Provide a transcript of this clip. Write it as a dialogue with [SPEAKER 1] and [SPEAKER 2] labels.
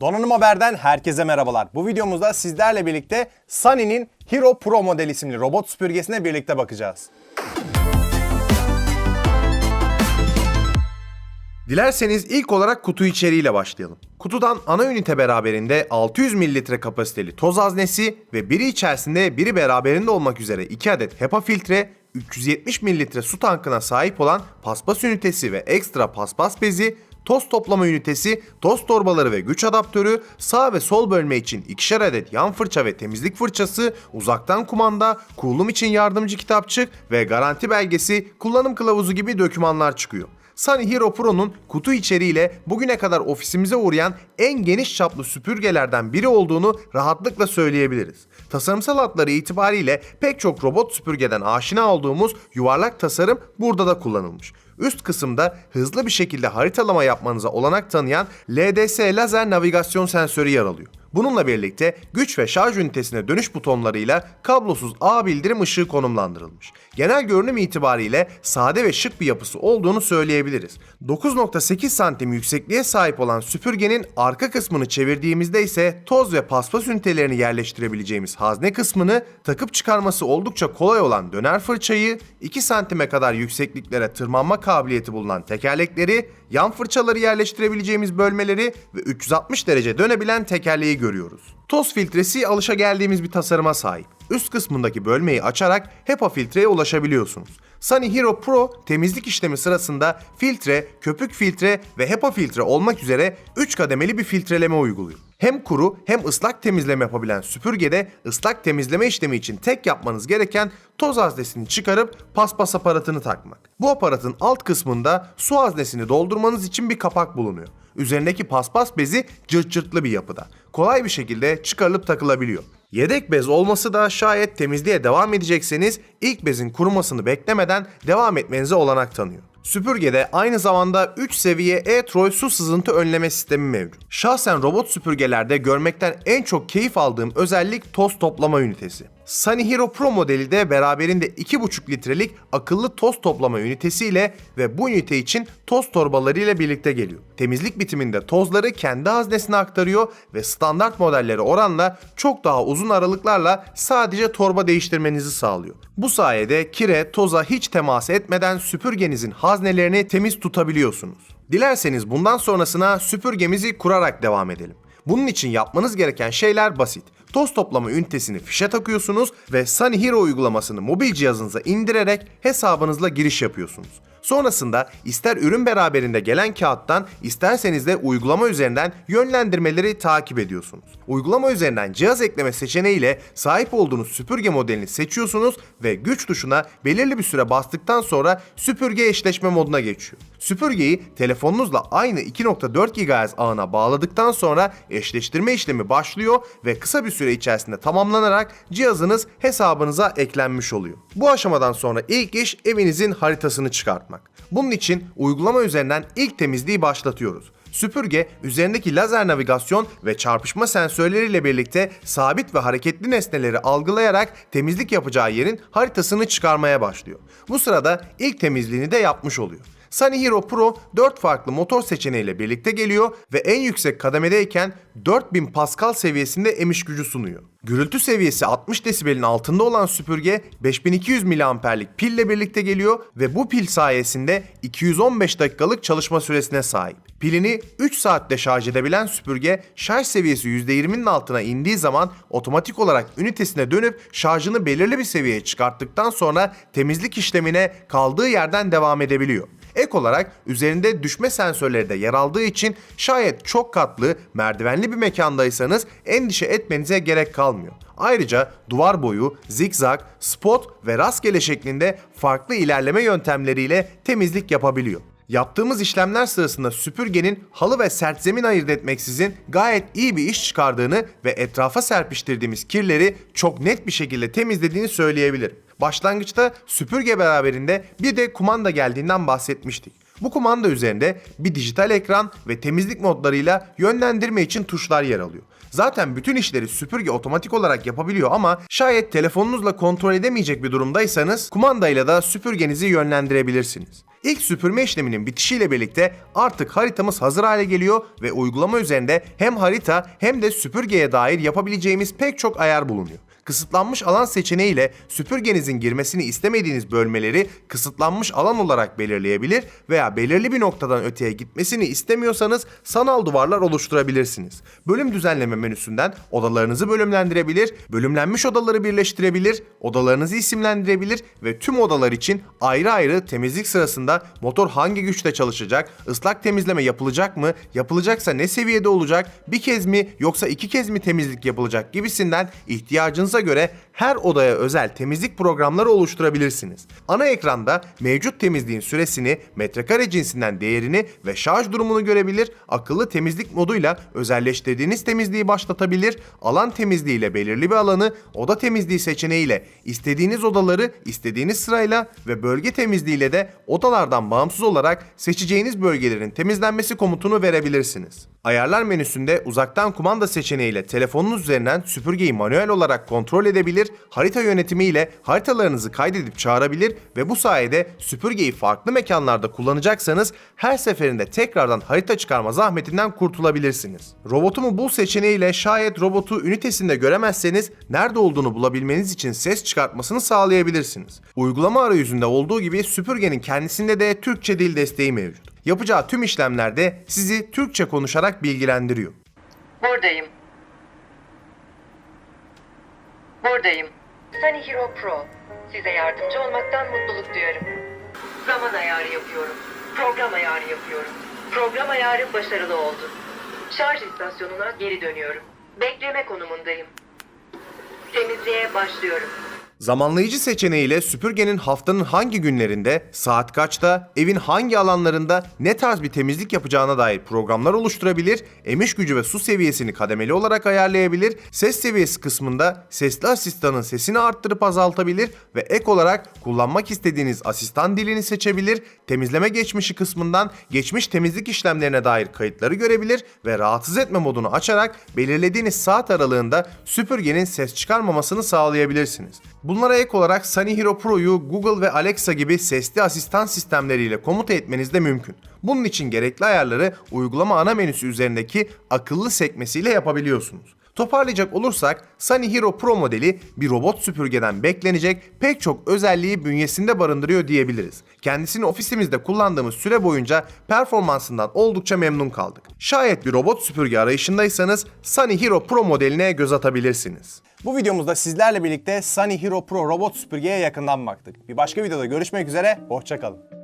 [SPEAKER 1] Donanım Haber'den herkese merhabalar. Bu videomuzda sizlerle birlikte Sunny'nin Hero Pro model isimli robot süpürgesine birlikte bakacağız.
[SPEAKER 2] Dilerseniz ilk olarak kutu içeriğiyle başlayalım. Kutudan ana ünite beraberinde 600 mililitre kapasiteli toz haznesi ve biri içerisinde biri beraberinde olmak üzere 2 adet HEPA filtre, 370 mililitre su tankına sahip olan paspas ünitesi ve ekstra paspas bezi, toz toplama ünitesi, toz torbaları ve güç adaptörü, sağ ve sol bölme için ikişer adet yan fırça ve temizlik fırçası, uzaktan kumanda, kurulum için yardımcı kitapçık ve garanti belgesi, kullanım kılavuzu gibi dokümanlar çıkıyor. Sunny Hero Pro'nun kutu içeriğiyle bugüne kadar ofisimize uğrayan en geniş çaplı süpürgelerden biri olduğunu rahatlıkla söyleyebiliriz. Tasarımsal hatları itibariyle pek çok robot süpürgeden aşina olduğumuz yuvarlak tasarım burada da kullanılmış. Üst kısımda hızlı bir şekilde haritalama yapmanıza olanak tanıyan LDS lazer navigasyon sensörü yer alıyor. Bununla birlikte güç ve şarj ünitesine dönüş butonlarıyla kablosuz ağ bildirim ışığı konumlandırılmış. Genel görünüm itibariyle sade ve şık bir yapısı olduğunu söyleyebiliriz. 9.8 santim yüksekliğe sahip olan süpürgenin arka kısmını çevirdiğimizde ise toz ve paspas ünitelerini yerleştirebileceğimiz hazne kısmını takıp çıkarması oldukça kolay olan döner fırçayı, 2 santime kadar yüksekliklere tırmanma kabiliyeti bulunan tekerlekleri, yan fırçaları yerleştirebileceğimiz bölmeleri ve 360 derece dönebilen tekerleği görüyoruz. Toz filtresi alışa geldiğimiz bir tasarıma sahip. Üst kısmındaki bölmeyi açarak HEPA filtreye ulaşabiliyorsunuz. Sunny Hero Pro temizlik işlemi sırasında filtre, köpük filtre ve HEPA filtre olmak üzere 3 kademeli bir filtreleme uyguluyor. Hem kuru hem ıslak temizleme yapabilen süpürgede ıslak temizleme işlemi için tek yapmanız gereken toz haznesini çıkarıp paspas aparatını takmak. Bu aparatın alt kısmında su haznesini doldurmanız için bir kapak bulunuyor. Üzerindeki paspas bezi cırt cırtlı bir yapıda. Kolay bir şekilde çıkarılıp takılabiliyor. Yedek bez olması da şayet temizliğe devam edecekseniz ilk bezin kurumasını beklemeden devam etmenize olanak tanıyor. Süpürgede aynı zamanda 3 seviye E-Troy su sızıntı önleme sistemi mevcut. Şahsen robot süpürgelerde görmekten en çok keyif aldığım özellik toz toplama ünitesi. Sunny Pro modeli de beraberinde 2,5 litrelik akıllı toz toplama ünitesiyle ve bu ünite için toz torbaları ile birlikte geliyor. Temizlik bitiminde tozları kendi haznesine aktarıyor ve standart modelleri oranla çok daha uzun aralıklarla sadece torba değiştirmenizi sağlıyor. Bu sayede kire, toza hiç temas etmeden süpürgenizin haznelerini temiz tutabiliyorsunuz. Dilerseniz bundan sonrasına süpürgemizi kurarak devam edelim. Bunun için yapmanız gereken şeyler basit. Toz toplama ünitesini fişe takıyorsunuz ve Sunny Hero uygulamasını mobil cihazınıza indirerek hesabınızla giriş yapıyorsunuz. Sonrasında ister ürün beraberinde gelen kağıttan isterseniz de uygulama üzerinden yönlendirmeleri takip ediyorsunuz. Uygulama üzerinden cihaz ekleme seçeneğiyle sahip olduğunuz süpürge modelini seçiyorsunuz ve güç tuşuna belirli bir süre bastıktan sonra süpürge eşleşme moduna geçiyor. Süpürgeyi telefonunuzla aynı 2.4 GHz ağına bağladıktan sonra eşleştirme işlemi başlıyor ve kısa bir süre içerisinde tamamlanarak cihazınız hesabınıza eklenmiş oluyor. Bu aşamadan sonra ilk iş evinizin haritasını çıkartmak. Bunun için uygulama üzerinden ilk temizliği başlatıyoruz. Süpürge üzerindeki lazer navigasyon ve çarpışma sensörleriyle birlikte sabit ve hareketli nesneleri algılayarak temizlik yapacağı yerin haritasını çıkarmaya başlıyor. Bu sırada ilk temizliğini de yapmış oluyor. Sunny Hero Pro 4 farklı motor seçeneğiyle birlikte geliyor ve en yüksek kademedeyken 4000 Pascal seviyesinde emiş gücü sunuyor. Gürültü seviyesi 60 desibelin altında olan süpürge 5200 miliamperlik pille birlikte geliyor ve bu pil sayesinde 215 dakikalık çalışma süresine sahip. Pilini 3 saatte şarj edebilen süpürge şarj seviyesi %20'nin altına indiği zaman otomatik olarak ünitesine dönüp şarjını belirli bir seviyeye çıkarttıktan sonra temizlik işlemine kaldığı yerden devam edebiliyor. Ek olarak üzerinde düşme sensörleri de yer aldığı için şayet çok katlı, merdivenli bir mekandaysanız endişe etmenize gerek kalmıyor. Ayrıca duvar boyu, zigzag, spot ve rastgele şeklinde farklı ilerleme yöntemleriyle temizlik yapabiliyor. Yaptığımız işlemler sırasında süpürgenin halı ve sert zemin ayırt etmeksizin gayet iyi bir iş çıkardığını ve etrafa serpiştirdiğimiz kirleri çok net bir şekilde temizlediğini söyleyebilirim. Başlangıçta süpürge beraberinde bir de kumanda geldiğinden bahsetmiştik. Bu kumanda üzerinde bir dijital ekran ve temizlik modlarıyla yönlendirme için tuşlar yer alıyor. Zaten bütün işleri süpürge otomatik olarak yapabiliyor ama şayet telefonunuzla kontrol edemeyecek bir durumdaysanız kumandayla da süpürgenizi yönlendirebilirsiniz. İlk süpürme işleminin bitişiyle birlikte artık haritamız hazır hale geliyor ve uygulama üzerinde hem harita hem de süpürgeye dair yapabileceğimiz pek çok ayar bulunuyor. Kısıtlanmış alan seçeneğiyle süpürgenizin girmesini istemediğiniz bölmeleri kısıtlanmış alan olarak belirleyebilir veya belirli bir noktadan öteye gitmesini istemiyorsanız sanal duvarlar oluşturabilirsiniz. Bölüm düzenleme menüsünden odalarınızı bölümlendirebilir, bölümlenmiş odaları birleştirebilir, odalarınızı isimlendirebilir ve tüm odalar için ayrı ayrı temizlik sırasında motor hangi güçte çalışacak, ıslak temizleme yapılacak mı, yapılacaksa ne seviyede olacak, bir kez mi yoksa iki kez mi temizlik yapılacak gibisinden ihtiyacınıza göre her odaya özel temizlik programları oluşturabilirsiniz. Ana ekranda mevcut temizliğin süresini, metrekare cinsinden değerini ve şarj durumunu görebilir, akıllı temizlik moduyla özelleştirdiğiniz temizliği başlatabilir, alan temizliği ile belirli bir alanı, oda temizliği seçeneğiyle istediğiniz odaları istediğiniz sırayla ve bölge temizliği ile de odalardan bağımsız olarak seçeceğiniz bölgelerin temizlenmesi komutunu verebilirsiniz. Ayarlar menüsünde uzaktan kumanda seçeneğiyle telefonunuz üzerinden süpürgeyi manuel olarak kontrol edebilir, harita yönetimi ile haritalarınızı kaydedip çağırabilir ve bu sayede süpürgeyi farklı mekanlarda kullanacaksanız her seferinde tekrardan harita çıkarma zahmetinden kurtulabilirsiniz. Robotumu bul seçeneğiyle şayet robotu ünitesinde göremezseniz nerede olduğunu bulabilmeniz için ses çıkartmasını sağlayabilirsiniz. Uygulama arayüzünde olduğu gibi süpürgenin kendisinde de Türkçe dil desteği mevcut. Yapacağı tüm işlemlerde sizi Türkçe konuşarak bilgilendiriyor.
[SPEAKER 3] Buradayım. Buradayım. Sunny Hero Pro. Size yardımcı olmaktan mutluluk duyarım. Zaman ayarı yapıyorum. Program ayarı yapıyorum. Program ayarı başarılı oldu. Şarj istasyonuna geri dönüyorum. Bekleme konumundayım. Temizliğe başlıyorum.
[SPEAKER 2] Zamanlayıcı seçeneğiyle süpürgenin haftanın hangi günlerinde, saat kaçta, evin hangi alanlarında ne tarz bir temizlik yapacağına dair programlar oluşturabilir, emiş gücü ve su seviyesini kademeli olarak ayarlayabilir, ses seviyesi kısmında sesli asistanın sesini arttırıp azaltabilir ve ek olarak kullanmak istediğiniz asistan dilini seçebilir, temizleme geçmişi kısmından geçmiş temizlik işlemlerine dair kayıtları görebilir ve rahatsız etme modunu açarak belirlediğiniz saat aralığında süpürgenin ses çıkarmamasını sağlayabilirsiniz. Bunlara ek olarak Sunny Hero Pro'yu Google ve Alexa gibi sesli asistan sistemleriyle komuta etmeniz de mümkün. Bunun için gerekli ayarları uygulama ana menüsü üzerindeki akıllı sekmesiyle yapabiliyorsunuz. Toparlayacak olursak Sunny Hero Pro modeli bir robot süpürgeden beklenecek pek çok özelliği bünyesinde barındırıyor diyebiliriz. Kendisini ofisimizde kullandığımız süre boyunca performansından oldukça memnun kaldık. Şayet bir robot süpürge arayışındaysanız Sunny Hero Pro modeline göz atabilirsiniz.
[SPEAKER 1] Bu videomuzda sizlerle birlikte Sunny Hero Pro robot süpürgeye yakından baktık. Bir başka videoda görüşmek üzere, hoşçakalın.